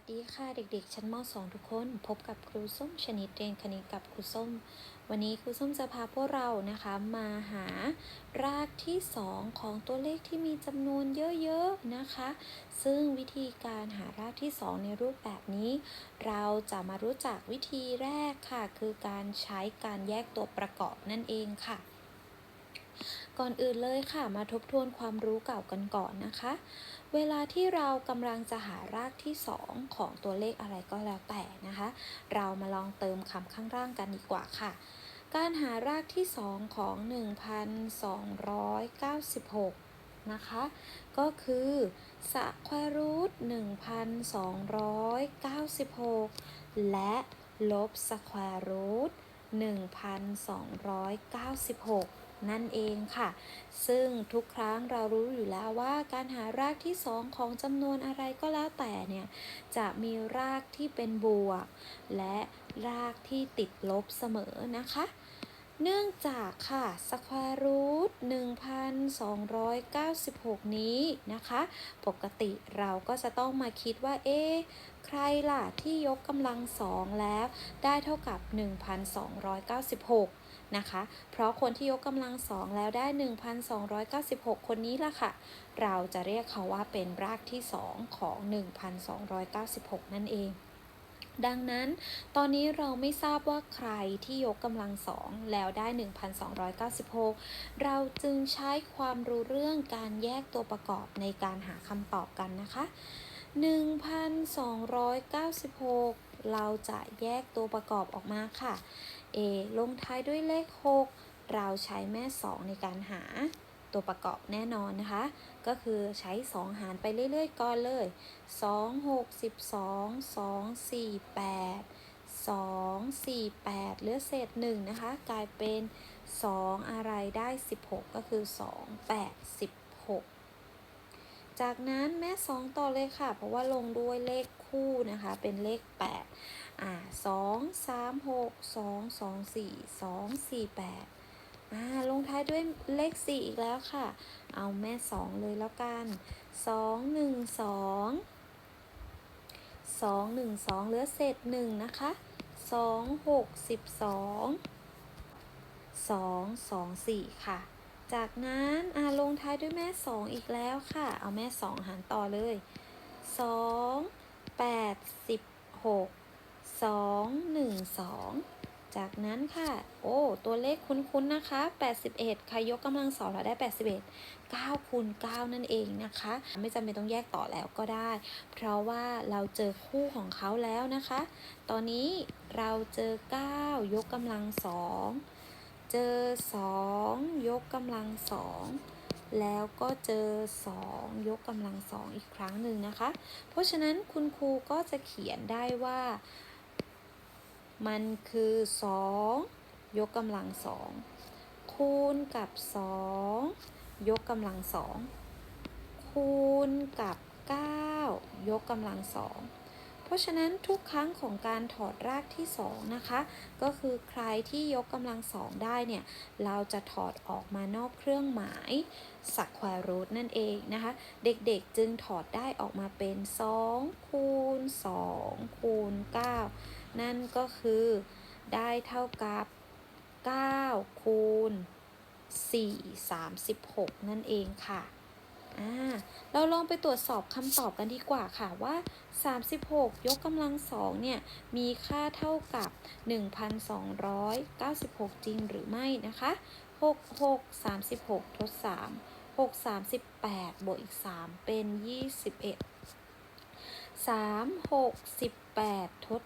วัสดีค่ะเด็กๆ ชั้นม .2 ทุกคน พบกับครูส้มชนิดเรียนคณิตกับครูส้ม วันนี้ครูส้มจะพาพวกเรานะคะมาหารากที่ 2 ของตัวเลขที่มีจำนวนเยอะๆนะคะ ซึ่งวิธีการหารากที่ 2 ในรูปแบบนี้ เราจะมารู้จักวิธีแรกค่ะ คือการใช้การแยกตัวประกอบนั่นเองค่ะ ก่อนอื่นเลยค่ะ มาทบทวนความรู้เก่ากันก่อนนะคะ เวลาที่เรากำลังจะหารากที่ 2 ของตัวเลขอะไรก็แล้วแต่นะคะ เรามาลองเติมคำข้างล่างกันดีกว่าค่ะ การหารากที่ 2 ของ 1,296นะคะ ก็คือสแควรูท1,296 และลบสแควรูท1,296 นั่นเองค่ะ ซึ่งทุกครั้งเรารู้อยู่แล้วว่าการหารากที่ 2 ของจำนวนอะไรก็แล้วแต่เนี่ย จะมีรากที่เป็นบวก และรากที่ติดลบเสมอนะคะเนื่องจากค่ะสแควรูท1,296 นี้นะคะ ปกติเราก็จะต้องมาคิดว่า เอ๊ะใครล่ะที่ยกกำลังสองแล้ว ได้เท่ากับ 1,296 นะคะ เพราะคนที่ยกกำลังสองแล้วได้ 1,296 คนนี้ล่ะค่ะ เราจะเรียกเขาว่าเป็นรากที่ 2 ของ 1,296 นั่นเองดังนั้น ตอนนี้เราไม่ทราบว่าใครที่ยกกำลังสองแล้วได้ 1,296 เราจึงใช้ความรู้เรื่องการแยกตัวประกอบในการหาคำตอบกันนะคะ 1,296 เราจะแยกตัวประกอบออกมาค่ะ A ลงท้ายด้วยเลข 6 เราใช้แม่ 2 ในการหาตัวประกอบแน่นอนนะคะ ก็คือใช้ 2 หารไปเรื่อยๆ ก่อนเลย 2 6 12 2 4 8 2 4 8เหลือเศษ1นะคะ กลายเป็น 2 อะไรได้ 16 ก็คือ 2 8 16 จากนั้นแม่ 2 ต่อเลยค่ะ เพราะว่าลงด้วยเลข คู่นะคะ เป็นเลข 8 อ่าสองสามหกสองสองสี่สองสี่แปดอ่าลงท้ายด้วยเลขสี่อีกแล้วค่ะ เอาแม่สองเลยแล้วกันสองหนึ่งสองสองหนึ่งสองเหลือเศษหนึ่งนะคะสองหกสิบสองสองสองสี่ค่ะ จากนั้นอ่าลงท้ายด้วยแม่สองอีกแล้วค่ะ เอาแม่สองหารต่อเลยสอง แปดสิบหก2 1 2จากนั้นค่ะ โอ้ ตัวเลขคุ้นๆนะคะ 81ใครยกกำลังสองเราได้ 81 9คูณ9นั่นเองนะคะ ไม่จำเป็นต้องแยกต่อแล้วก็ได้ เพราะว่าเราเจอคู่ของเขาแล้วนะคะ ตอนนี้เราเจอ 9 ยกกำลังสอง เจอ 2 ยกกำลังสอง แล้วก็เจอ 2 ยกกำลังสองอีกครั้งหนึ่งนะคะ เพราะฉะนั้นคุณครูก็จะเขียนได้ว่า มันคือ 2 ยกกำลังสองคูณกับ 2 ยกกำลังสองคูณกับ 9 ยกกำลังสอง เพราะฉะนั้นทุกครั้งของการถอดรากที่2นะคะก็คือใครที่ยกกำลังสองได้เนี่ยเราจะถอดออกมานอกเครื่องหมายสักแควรูทนั่นเองนะคะเด็กๆจึงถอดได้ออกมาเป็น2คูณ2คูณ9นั่นก็คือได้เท่ากับ 9 คูณ 4 36 นั่นเองค่ะ อ่าเราลองไปตรวจสอบคำตอบกันดีกว่าค่ะว่า 36 ยกกำลังสองเนี่ย มีค่าเท่ากับ 1,296 จริงหรือไม่นะคะ 6 6 36 ทด 3 6 38 บวกอีก 3 เป็น 21 3 6 18 ทด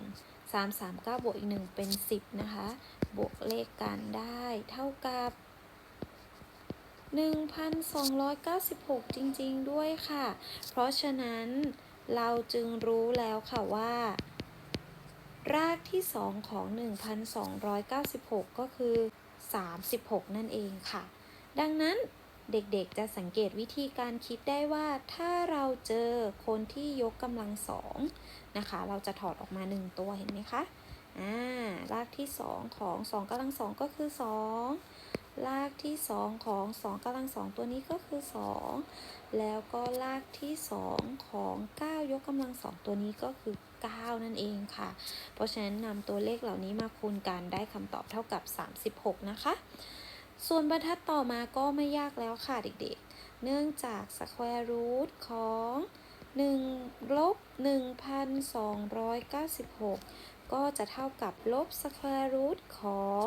1 3 3 9 บวกอีก 1 เป็น 10 นะคะ บวกเลขกันได้เท่ากับ 1,296 จริงๆด้วยค่ะ เพราะฉะนั้นเราจึงรู้แล้วค่ะว่า รากที่ 2 ของ 1,296 ก็คือ 36 นั่นเองค่ะ ดังนั้นเด็กๆจะสังเกตวิธีการคิดได้ว่าถ้าเราเจอคนที่ยกกำลังสองนะคะ เราจะถอดออกมา 1 ตัวเห็นไหมคะ อ่ารากที่ 2 ของ2กำลังสองก็คือ 2 รากที่ 2 ของ2กำลังสองตัวนี้ก็คือ 2 แล้วก็รากที่ 2 ของ 9 ยกกำลังสองตัวนี้ก็คือ 9 นั่นเองค่ะ เพราะฉะนั้นนำตัวเลขเหล่านี้มาคูณกันได้คำตอบเท่ากับ 36 นะคะ ส่วนบรรทัดต่อมาก็ไม่ยากแล้วค่ะเด็กๆ เนื่องจาก square root ของ1ลบ1,296 ก็จะเท่ากับลบ square root ของ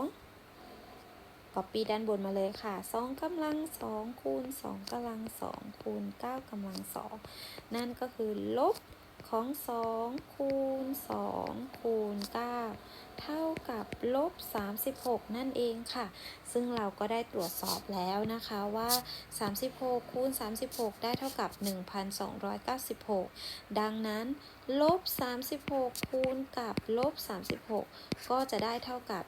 copy ด้านบนมาเลยค่ะ2กำลัง2คูณ2กำลัง2คูณ9กำลัง2นั่นก็คือลบ ของ2คูณ2คูณ9เท่ากับลบ 36 นั่นเองค่ะ ซึ่งเราก็ได้ตรวจสอบแล้วนะคะว่า 36 คูณ 36 ได้เท่ากับ 1,296 ดังนั้นลบ 36 คูณกับลบ 36 ก็จะได้เท่ากับ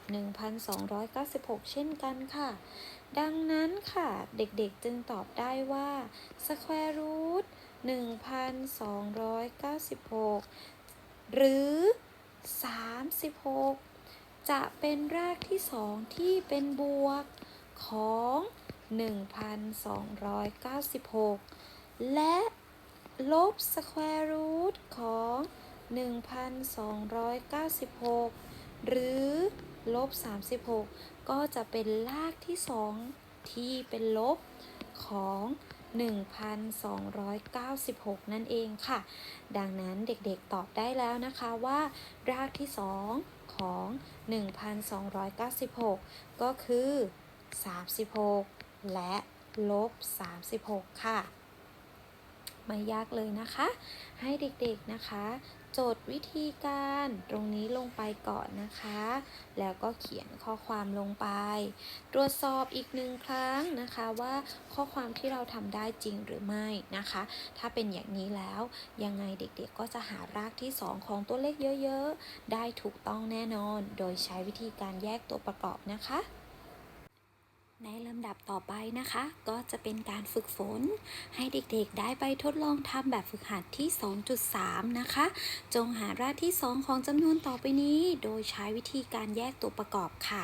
1,296 เช่นกันค่ะ ดังนั้นค่ะ เด็กๆจึงตอบได้ว่า square root 1,296 หรือ 36 จะเป็นรากที่2ที่เป็นบวกของ 1,296 และลบ square root ของ 1,296 หรือลบ 36 ก็จะเป็นรากที่2ที่เป็นลบของ1,296 นั่นเองค่ะ ดังนั้นเด็กๆตอบได้แล้วนะคะว่า รากที่ 2 ของ 1,296 ก็คือ 36 และลบ 36 ค่ะ ไม่ยากเลยนะคะ ให้เด็กๆนะคะ จทย์วิธีการตรงนี้ลงไปก่อนนะคะ แล้วก็เขียนข้อความลงไป ตรวจสอบอีกหนึ่งครั้งนะคะว่าข้อความที่เราทำได้จริงหรือไม่นะคะ ถ้าเป็นอย่างนี้แล้วยังไงเด็กๆก็จะหารากที่ 2 ของตัวเลขเยอะๆ ได้ถูกต้องแน่นอน โดยใช้วิธีการแยกตัวประกอบนะคะ ในลำดับต่อไปนะคะ ก็จะเป็นการฝึกฝน ให้เด็กๆได้ไปทดลองทำแบบฝึกหัดที่ 2.3 นะคะ จงหารากที่ 2 ของจำนวนต่อไปนี้ โดยใช้วิธีการแยกตัวประกอบค่ะ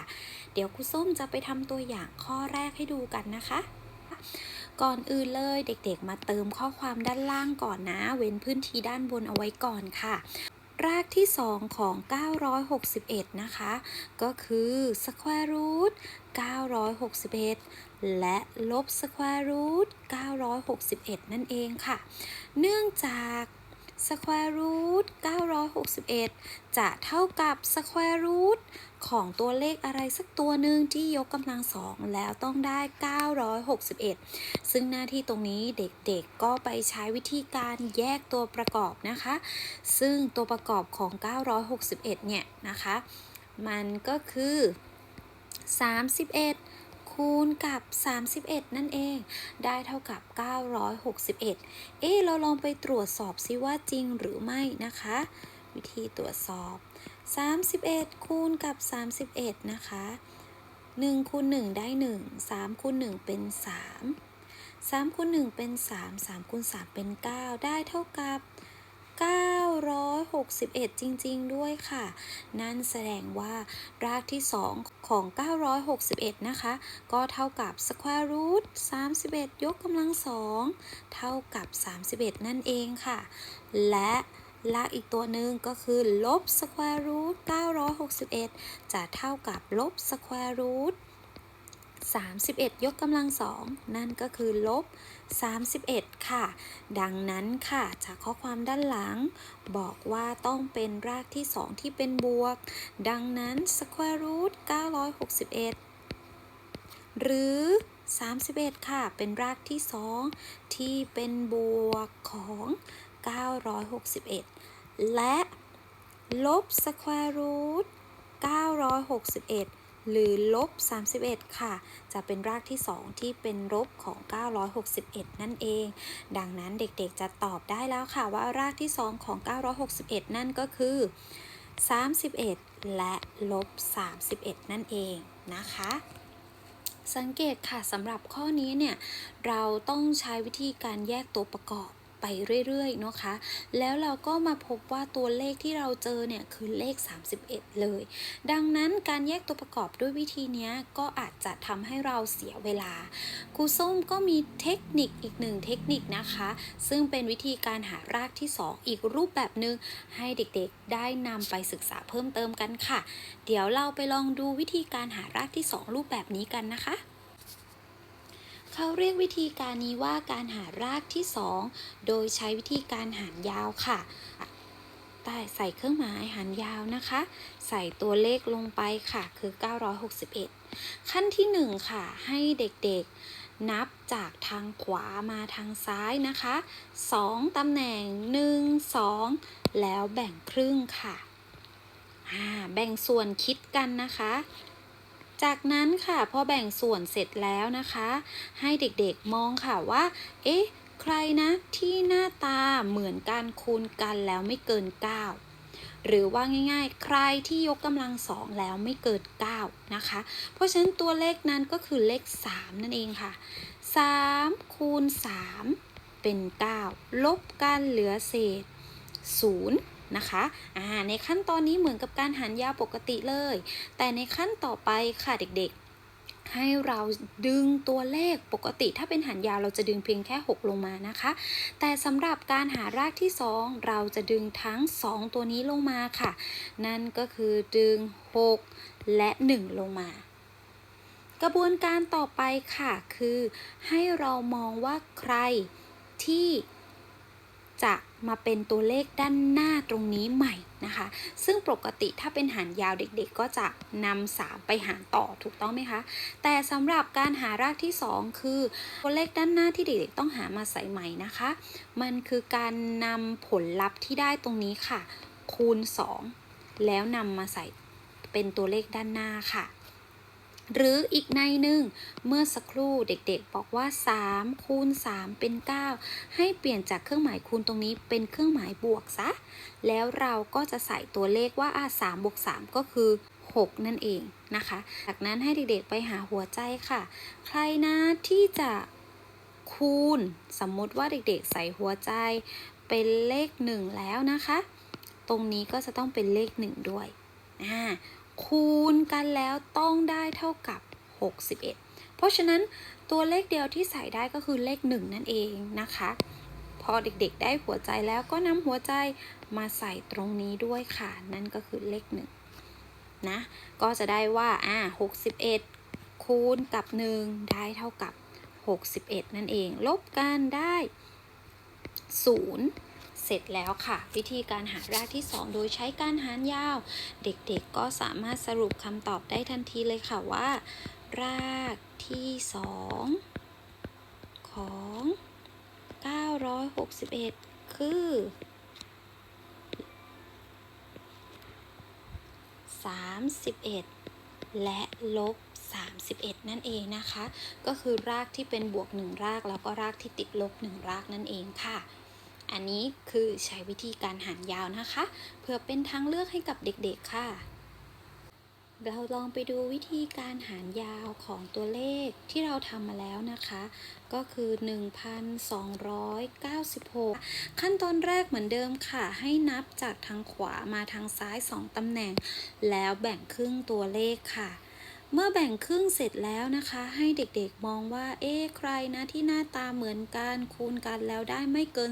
เดี๋ยวครูส้มจะไปทำตัวอย่างข้อแรกให้ดูกันนะคะ ก่อนอื่นเลยเด็กๆ มาเติมข้อความด้านล่างก่อนนะ เว้นพื้นที่ด้านบนเอาไว้ก่อนค่ะรากที่ 2 ของ 961 นะคะ ก็คือ square root 961 และลบ square root 961 นั่นเองค่ะ เนื่องจาก square root 961 จะเท่ากับ square root ของตัวเลขอะไรสักตัวหนึ่งที่ยกกำลังสองแล้วต้องได้ 961 ซึ่งหน้าที่ตรงนี้เด็กๆก็ไปใช้วิธีการแยกตัวประกอบนะคะ ซึ่งตัวประกอบของ 961 เนี่ยนะคะ มันก็คือ 31 คูณกับ 31 นั่นเอง ได้เท่ากับ 961 เอ๊ะเราลองไปตรวจสอบซิว่าจริงหรือไม่นะคะ วิธีตรวจสอบ 31 คูณกับ 31 นะคะ 1คูณ1 ได้ 1 3คูณ1 เป็น 3 3คูณ1เป็น 3 3คูณ3เป็น 9 ได้เท่ากับ 961 จริง ๆ ด้วยค่ะ นั่นแสดงว่ารากที่ 2 ของ 961 นะคะ ก็เท่ากับ square root 31 ยกกำลังสองเท่ากับ 31 นั่นเองค่ะ และรากอีกตัวหนึ่งก็คือลบ square root 961 จะเท่ากับลบ square root 31 ยกกำลังสองนั่นก็คือลบ 31 ค่ะ ดังนั้นค่ะ จากข้อความด้านหลัง บอกว่าต้องเป็นรากที่ 2 ที่เป็นบวก ดังนั้น square root 961 หรือ 31 ค่ะ เป็นรากที่ 2 ที่เป็นบวกของ 961 และลบ square root 961 หรือลบ 31 ค่ะ จะเป็นรากที่ 2 ที่เป็นลบของ 961 นั่นเอง ดังนั้นเด็กๆจะตอบได้แล้วค่ะว่ารากที่ 2 ของ 961 นั่นก็คือ 31 และลบ 31 นั่นเองนะคะสังเกตค่ะสำหรับข้อนี้เนี่ย เราต้องใช้วิธีการแยกตัวประกอบ ไปเรื่อยๆนะคะ แล้วเราก็มาพบว่าตัวเลขที่เราเจอเนี่ยคือเลข 31 เลย ดังนั้นการแยกตัวประกอบด้วยวิธีนี้ก็อาจจะทำให้เราเสียเวลา ครูส้มก็มีเทคนิคอีกหนึ่งเทคนิคนะคะ ซึ่งเป็นวิธีการหารากที่ 2 อีกรูปแบบหนึ่งให้เด็กๆได้นำไปศึกษาเพิ่มเติมกันค่ะ เดี๋ยวเราไปลองดูวิธีการหารากที่ 2 รูปแบบนี้กันนะคะ เขาเรียกวิธีการนี้ว่าการหารากที่ 2 โดยใช้วิธีการหารยาวค่ะใต้ใส่เครื่องหมายหารยาวนะคะ ใส่ตัวเลขลงไปค่ะคือ 961 ขั้นที่ 1 ค่ะ ให้เด็กๆนับจากทางขวามาทางซ้ายนะคะ 2ตำแหน่ง 1 2 แล้วแบ่งครึ่งค่ะ แบ่งส่วนคิดกันนะคะ จากนั้นค่ะพอแบ่งส่วนเสร็จแล้วนะคะ ให้เด็กๆมองค่ะว่า เอ๊ะ ใครนะที่หน้าตาเหมือนกันคูณกันแล้วไม่เกิน 9หรือว่าง่ายๆ ใครที่ยกกำลังสองแล้วไม่เกิน9นะคะ เพราะฉะนั้นตัวเลขนั้นก็คือเลข 3 นั่นเองค่ะ 3 คูณ 3 เป็น 9 ลบกันเหลือเศษ 0 นะคะอ่าในขั้นตอนนี้เหมือนกับการหารยาวปกติเลย แต่ในขั้นต่อไปค่ะเด็กๆ ให้เราดึงตัวเลขปกติ ถ้าเป็นหารยาวเราจะดึงเพียงแค่ 6 ลงมานะคะ แต่สำหรับการหารากที่ 2 เราจะดึงทั้ง 2 ตัวนี้ลงมาค่ะ นั่นก็คือดึง 6 และ 1 ลงมากระบวนการต่อไปค่ะคือให้เรามองว่าใครที่จะ มาเป็นตัวเลขด้านหน้าตรงนี้ใหม่นะคะ ซึ่งปกติถ้าเป็นหารยาวเด็กๆ ก็จะนำ3ไปหารต่อถูกต้องไหมคะ แต่สำหรับการหารากที่ 2 คือตัวเลขด้านหน้าที่เด็กๆต้องหามาใส่ใหม่นะคะ มันคือการนำผลลัพธ์ที่ได้ตรงนี้ค่ะ คูณ 2 แล้วนำมาใส่เป็นตัวเลขด้านหน้าค่ะ หรืออีกในหนึ่งเมื่อสักครู่เด็กๆ บอกว่า 3 คูณ 3 เป็น 9 ให้เปลี่ยนจากเครื่องหมายคูณตรงนี้เป็นเครื่องหมายบวกซะ แล้วเราก็จะใส่ตัวเลขว่าอะ3บวก3 ก็คือ 6 นั่นเองนะคะ จากนั้นให้เด็กๆไปหาหัวใจค่ะ ใครนะที่จะคูณ สมมติว่าเด็กๆ ใส่หัวใจเป็นเลข 1 แล้วนะคะ ตรงนี้ก็จะต้องเป็นเลข 1 ด้วยอ่า คูณกันแล้วต้องได้เท่ากับ 61 เพราะฉะนั้นตัวเลขเดียวที่ใส่ได้ก็คือเลข 1 นั่นเองนะคะ พอเด็กๆได้หัวใจแล้วก็นำหัวใจมาใส่ตรงนี้ด้วยค่ะ นั่นก็คือเลข 1 นะ ก็จะได้ว่าอ่า61 คูณกับ 1 ได้เท่ากับ 61 นั่นเอง ลบกันได้ 0 เสร็จแล้วค่ะ วิธีการหารากที่ 2 โดยใช้การหารยาว เด็กๆก็สามารถสรุปคำตอบได้ทันทีเลยค่ะว่า รากที่ 2 ของ 961 คือ 31 และลบ31 นั่นเองนะคะ ก็คือรากที่เป็นบวก 1 ราก แล้วก็รากที่ติดลบ 1 รากนั่นเองค่ะ อันนี้คือใช้วิธีการหารยาวนะคะ เพื่อเป็นทางเลือกให้กับเด็กๆค่ะ เราลองไปดูวิธีการหารยาวของตัวเลขที่เราทำมาแล้วนะคะ ก็คือ 1,296 ขั้นตอนแรกเหมือนเดิมค่ะ ให้นับจากทางขวามาทางซ้าย 2ตำแหน่ง แล้วแบ่งครึ่งตัวเลขค่ะ เมื่อแบ่งครึ่งเสร็จแล้วนะคะ ให้เด็กๆมองว่า เอ๊ะใครนะที่หน้าตาเหมือนกันคูณกันแล้วได้ไม่เกิน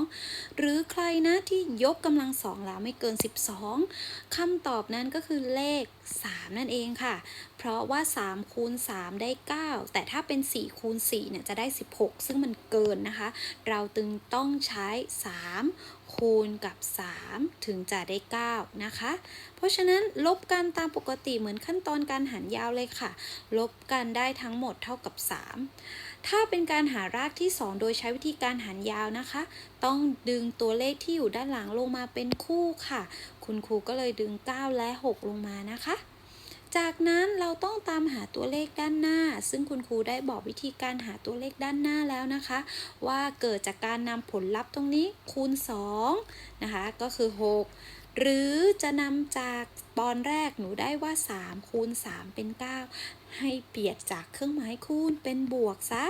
12 หรือใครนะที่ยกกำลังสองแล้วไม่เกิน 12คำตอบนั้นก็คือเลข3 นั่นเองค่ะ เพราะว่า3คูณ3ได้ 9 แต่ถ้าเป็น4คูณ4เนี่ยจะได้ 16 ซึ่งมันเกินนะคะ เราตึงต้องใช้ 3 คูณกับ 3 ถึงจะได้ 9 นะคะ เพราะฉะนั้นลบกันตามปกติเหมือนขั้นตอนการหารยาวเลยค่ะ ลบกันได้ทั้งหมดเท่ากับ 3 ถ้าเป็นการหารากที่ 2 โดยใช้วิธีการหารยาวนะคะ ต้องดึงตัวเลขที่อยู่ด้านหลังลงมาเป็นคู่ค่ะ คุณครูก็เลยดึง 9 และ 6 ลงมานะคะ จากนั้นเราต้องตามหาตัวเลขด้านหน้า ซึ่งคุณครูได้บอกวิธีการหาตัวเลขด้านหน้าแล้วนะคะ ว่าเกิดจากการนำผลลัพธ์ตรงนี้คูณ 2 นะคะ ก็คือ 6หรือจะนำจากตอนแรกหนูได้ว่า 3 คูณ 3 เป็น 9 ให้เปลี่ยนจากเครื่องหมายคูณเป็นบวกซะ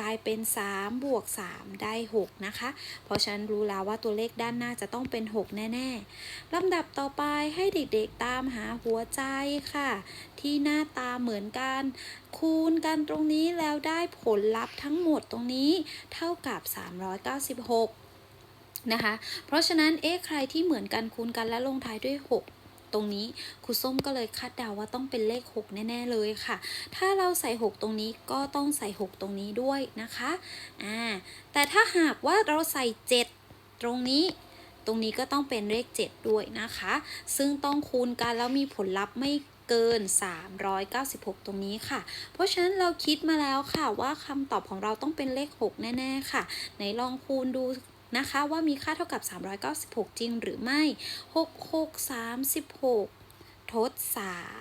กลายเป็น 3 บวก 3 ได้ 6 นะคะ เพราะฉันรู้แล้วว่าตัวเลขด้านหน้าจะต้องเป็น 6 แน่ ๆลำดับต่อไปให้เด็กๆตามหาหัวใจค่ะ ที่หน้าตาเหมือนกัน คูณกันตรงนี้แล้วได้ผลลัพธ์ทั้งหมดตรงนี้เท่ากับ 396นะคะ เพราะฉะนั้น เอ๊ะ ใครที่เหมือนกันคูณกันและลงท้ายด้วย 6 ตรงนี้ครูส้มก็เลยคาดเดาว่าต้องเป็นเลข 6 แน่ๆเลยค่ะ ถ้าเราใส่ 6 ตรงนี้ก็ต้องใส่ 6 ตรงนี้ด้วยนะคะอ่าแต่ถ้าหากว่าเราใส่ 7 ตรงนี้ตรงนี้ก็ต้องเป็นเลข 7 ด้วยนะคะ ซึ่งต้องคูณกันแล้วมีผลลัพธ์ไม่เกิน 396 ตรงนี้ค่ะ เพราะฉะนั้นเราคิดมาแล้วค่ะว่าคำตอบของเราต้องเป็นเลข 6 แน่ ๆ ค่ะ ไหนลองคูณดู นะคะ ว่ามีค่าเท่ากับ 396 จริงหรือไม่ 6 6 36ทด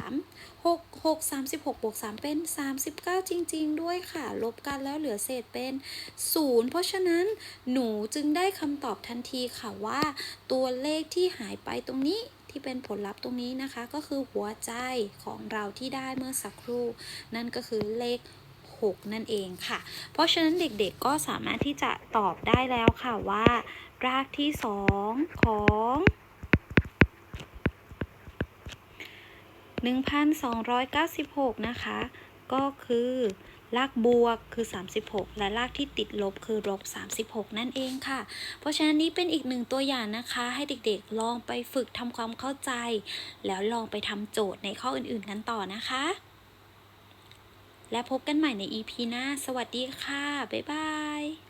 3 6 6 36บวก3เป็น 39 จริง ๆ ด้วยค่ะ ลบกันแล้วเหลือเศษเป็น 0 เพราะฉะนั้นหนูจึงได้คำตอบทันทีค่ะว่า ตัวเลขที่หายไปตรงนี้ที่เป็นผลลัพธ์ตรงนี้นะคะ ก็คือหัวใจของเราที่ได้เมื่อสักครู่ นั่นก็คือเลข 6 นั่นเองค่ะ เพราะฉะนั้นเด็กๆก็สามารถที่จะตอบได้แล้วค่ะว่า รากที่ 2 ของ1,296 นะคะ ก็คือรากบวกคือ 36 และรากที่ติดลบคือลบ36 นั่นเองค่ะ เพราะฉะนั้นนี้เป็นอีกหนึ่งตัวอย่างนะคะ ให้เด็กๆลองไปฝึกทำความเข้าใจ แล้วลองไปทำโจทย์ในข้ออื่นๆกันต่อนะคะ และพบกันใหม่ใน EP หน้า สวัสดีค่ะ บ๊ายบาย